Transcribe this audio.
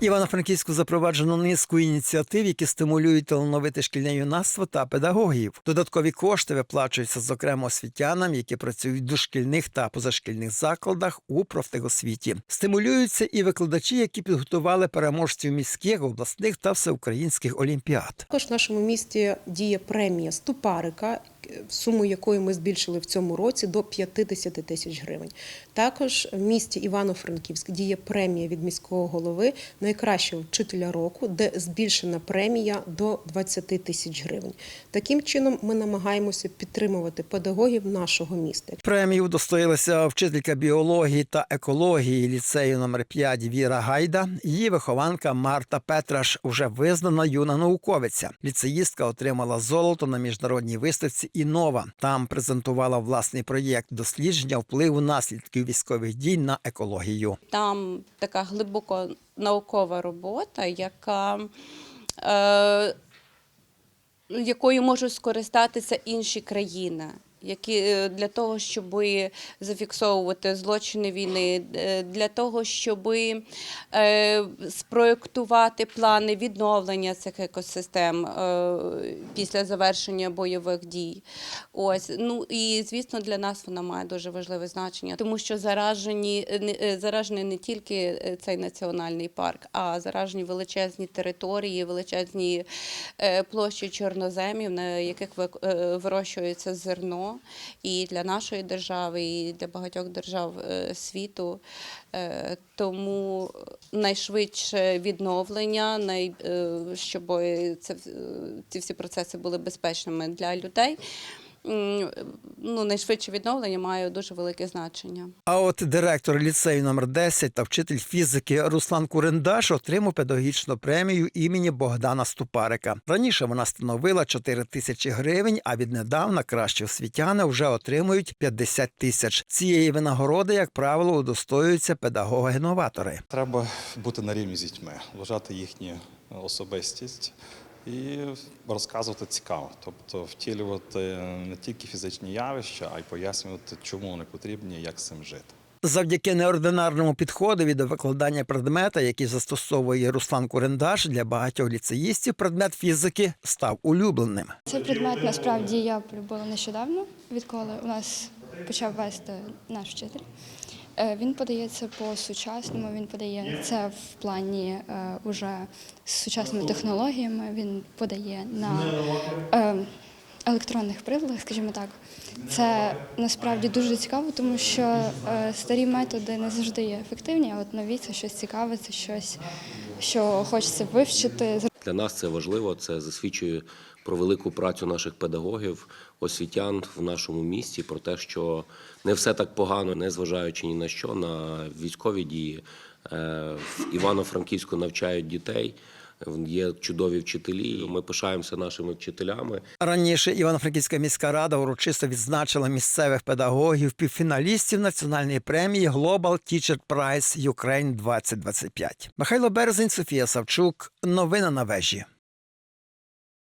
Івано-Франківську запроваджено низку ініціатив, які стимулюють талановите шкільне юнацтво та педагогів. Додаткові кошти виплачуються, зокрема, освітянам, які працюють в дошкільних та позашкільних закладах у профтехосвіті. Стимулюються і викладачі, які підготували переможців міських, обласних та всеукраїнських олімпіад. Також в нашому місті діє премія ступарика, суму якої ми збільшили в цьому році до 50 тисяч гривень. Також в місті Івано-Франківськ діє премія від міського голови найкращого вчителя року, де збільшена премія до 20 тисяч гривень. Таким чином ми намагаємося підтримувати педагогів нашого міста. Премію удостоїлася вчителька біології та екології ліцею номер 5 Віра Гайда. Її вихованка Марта Петраш уже визнана юна науковиця. Ліцеїстка отримала золото на міжнародній виставці Інова. Там презентувала власний проєкт дослідження впливу наслідків військових дій на екологію. Там така глибоко наукова робота, яка, е, якою можуть скористатися інші країни. Які е, для того, щоб зафіксовувати злочини війни, е, для того, щоб е, спроєктувати плани відновлення цих екосистем після завершення бойових дій. Ось ну і звісно, для нас вона має дуже важливе значення, тому що заражені заражений не тільки цей національний парк, а заражені величезні території, величезні площі чорноземів, на яких ви- вирощується зерно. І для нашої держави, і для багатьох держав е, світу. Е, Тому найшвидше відновлення, най, е, щоб це, ці всі процеси були безпечними для людей. Ну, найшвидше відновлення має дуже велике значення. А от директор ліцею номер 10 та вчитель фізики Руслан Курендаш отримав педагогічну премію імені Богдана Ступарика. Раніше вона становила 4 тисячі гривень, а віднедавна кращі освітяни вже отримують 50 тисяч. Цієї винагороди, як правило, удостоюються педагоги-новатори. Треба бути на рівні з дітьми, вважати їхню особистість і розказувати цікаво. Тобто втілювати не тільки фізичні явища, а й пояснювати, чому вони потрібні і як з цим жити. Завдяки неординарному підходові до викладання предмета, який застосовує Руслан Курендаш для багатьох ліцеїстів, предмет фізики став улюбленим. Цей предмет насправді я полюбила нещодавно, відколи у нас почав вести наш вчитель. Е, Він подається по сучасному, він подає це в плані е, уже з сучасними технологіями. Він подає на е, електронних приладах, скажімо так. Це насправді дуже цікаво, тому що старі методи не завжди є ефективні, а от нові це щось цікаве, це щось, що хочеться вивчити, Для нас це важливо. Це засвідчує про велику працю наших педагогів, освітян в нашому місті, про те, що не все так погано, не зважаючи ні на що, на військові дії. Е, В Івано-Франківську навчають дітей. Є чудові вчителі. Ми пишаємося нашими вчителями. Раніше Івано-Франківська міська рада урочисто відзначила місцевих педагогів півфіналістів національної премії Global Teacher Prize Ukraine 2025. Михайло Березень, Софія Савчук. Новини на вежі.